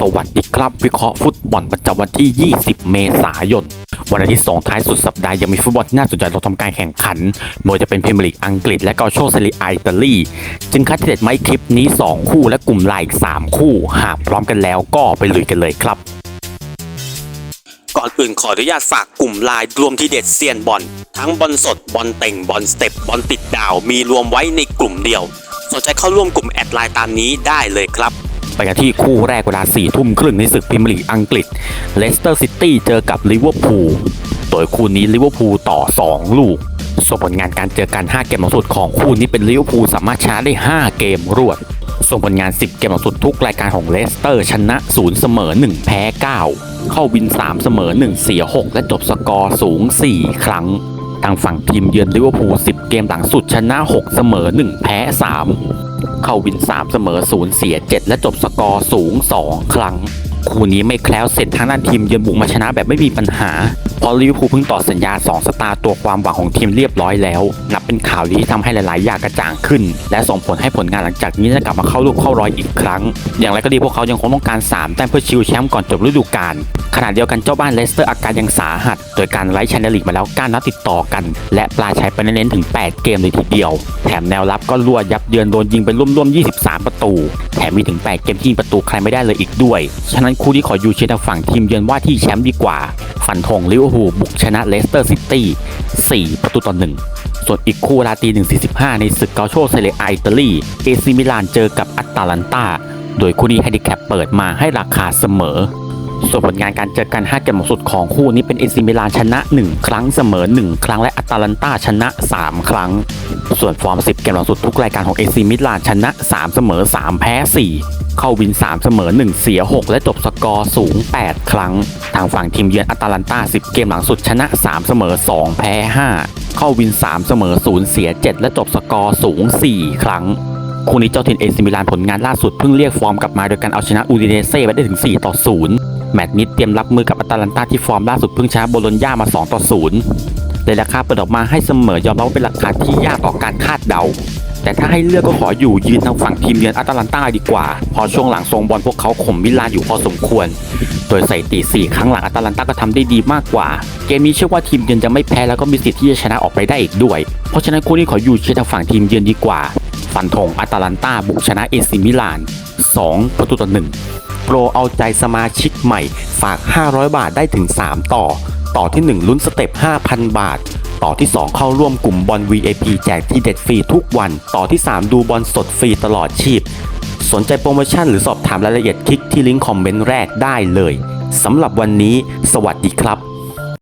สวัสดีครับ วิเคราะห์ฟุตบอลประจำวันที่ 20 เมษายน วันอาทิตย์สองท้ายสุดสัปดาห์ยังมีฟุตบอลที่น่าสนใจเราทำการแข่งขันไม่ว่าจะเป็นพรีเมียร์ลีกอังกฤษและก็โชว์เซรีอาอิตาลีจึงคัดเด็ดไม้คลิปนี้ 2 คู่และกลุ่มไลน์อีก 3 คู่ หากพร้อมกันแล้วก็ไปลุยกันเลยครับ ก่อนอื่นขออนุญาตฝากกลุ่มไลน์รวมที่เด็ดเซียนบอลทั้งบอลสดบอลเต่งบอลสเต็ปบอลติดดาวมีรวมไว้ในกลุ่มเดียว สนใจเข้าร่วมกลุ่มแอดไลน์ตามนี้ได้เลยครับ ไปกันที่คู่แรกเวลา4ทุ่มครึ่งในศึกพรีเมียร์ลีกอังกฤษเลสเตอร์ซิตี้เจอกับลิเวอร์พูลโดยคู่นี้ลิเวอร์พูลต่อ 2 ลูกส่วนผลงานการเจอกัน 5 เกมหลังสุดของคู่นี้เป็นลิเวอร์พูลสามารถชนะได้ 5 เกมรวด ส่วนผลงาน 10 เกมหลังสุดทุกรายการของเลสเตอร์ชนะ 0 เสมอ 1 แพ้ 9 เข้าวิน 3 เสมอ 1 เสีย 6 และจบสกอร์สูง 4 ครั้ง ทางฝั่งทีมเยือนลิเวอร์พูล 10 เกมหลังสุดชนะ 6 เสมอ 1 แพ้ 3 เข้าวิน 3 เสมอ0เสีย 7 และจบสกอร์สูง 2 ครั้ง คู่นี้ไม่แคล้วเสร็จทางด้านทีมเยือนบุกมาชนะแบบไม่มีปัญหาเพราะลิเวอร์พูลเพิ่งต่อสัญญา 2 สตาร์ตัวความหวังของทีมเรียบร้อยแล้ว นับเป็นข่าวดีที่ทำให้หลาย ๆ อย่างกระจ่างขึ้น และส่งผลให้ผลงานหลังจากนี้จะกลับมาเข้าลูกเข้ารอยอีกครั้ง อย่างไรก็ดีพวกเขายังคงต้องการ 3 แต้มเพื่อชิวแชมป์ก่อนจบฤดูกาลขณะเดียวกันเจ้าบ้านเลสเตอร์อาการยังสาหัส โดยการไล่แชนเนลีกมาแล้ว9นัดติดต่อกัน และปลาชัยไปเน้นถึง 8 เกมเลยทีเดียว แถมแนวรับก็รั่วยับเยินโดนยิงไปร่วมๆ 23 ประตู แถมมีถึง 8 เกมที่ยิงประตูใครไม่ได้เลยอีกด้วย ฉะนั้นคู่นี้ขออยู่เชียร์ทางฝั่งทีมเยือนว่าที่แชมป์ดีกว่า ฝันทงลิเวอร์พูลบุกชนะเลสเตอร์ซิตี้4ประตูต่อ1ส่วนอีกคู่เวลาตี1.45 ในศึกเกาโชเซเลียอาอิตาลีเอซิมิลานเจอกับอัตตาลันตาโดยคู่นี้ไฮดิแคปเปิดมาให้ราคาเสมอ ส่วนผลงานการเจอกัน 5 เกมหลังสุดของคู่นี้เป็นเอซิมิลานชนะ 1 ครั้งเสมอ 1 ครั้งและอัตาลันตาชนะ 3 ครั้ง ส่วนฟอร์ม 10 เกมหลังสุดทุกรายการของเอซิมิลานชนะ 3 เสมอ 3 แพ้ 4เข้าวิน 3 เสมอ 1 เสีย 6 และจบสกอร์สูง 8 ครั้ง ทางฝั่งทีมเยือนอัตาลันตา 10 เกมหลังสุดชนะ 3 เสมอ 2 แพ้ 5 เข้าวิน 3 เสมอ 0 เสีย 7 และจบสกอร์สูง 4 ครั้ง คู่นี้เจ้าถิ่นเอซิมิลานผลงานล่าสุดเพิ่งเรียกฟอร์มกลับมาโดยการเอาชนะอูดิเนเซ่ไปได้ถึง 4 ต่อ 0 แมตช์นี้เตรียมรับมือกับอัตาลันตาที่ฟอร์มล่าสุดเพิ่งชนะโบโลญญามา2ต่อ0เลยราคาเปิดออกมาให้เสมอยอมรับว่าเป็นราคาที่ยากต่อการคาดเดา แต่ถ้าให้เลือกก็ขออยู่ยืนทางฝั่งทีมเยือนอัตาลันตาดีกว่า พอช่วงหลังทรงบอลพวกเขาข่มมิลานอยู่พอสมควร โดยใส่ตี4ครั้งหลังอัตาลันตาก็ทำได้ดีมากกว่า เกมนี้เชื่อว่าทีมเยือนจะไม่แพ้แล้วก็มีสิทธิ์ที่จะชนะออกไปได้อีกด้วย เพราะฉะนั้นคู่นี้ขออยู่เชียร์ทางฝั่งทีมเยือนดีกว่า ฟันธงอัตาลันตาบุกชนะเอซิมิลาน2ประตูต่อ1 โปรเอาใจสมาชิกใหม่ฝาก 500 บาทได้ถึง 3 ต่อ ต่อที่ 1 ลุ้นสเต็ป 5,000 บาท ต่อที่ 2 เข้าร่วมกลุ่มบอล VIP แจกที่เด็ดฟรีทุกวัน ต่อที่ 3 ดูบอลสดฟรีตลอดชีพ สนใจโปรโมชั่นหรือสอบถามรายละเอียดคลิกที่ลิงก์คอมเมนต์แรกได้เลยสำหรับวันนี้ สวัสดีครับ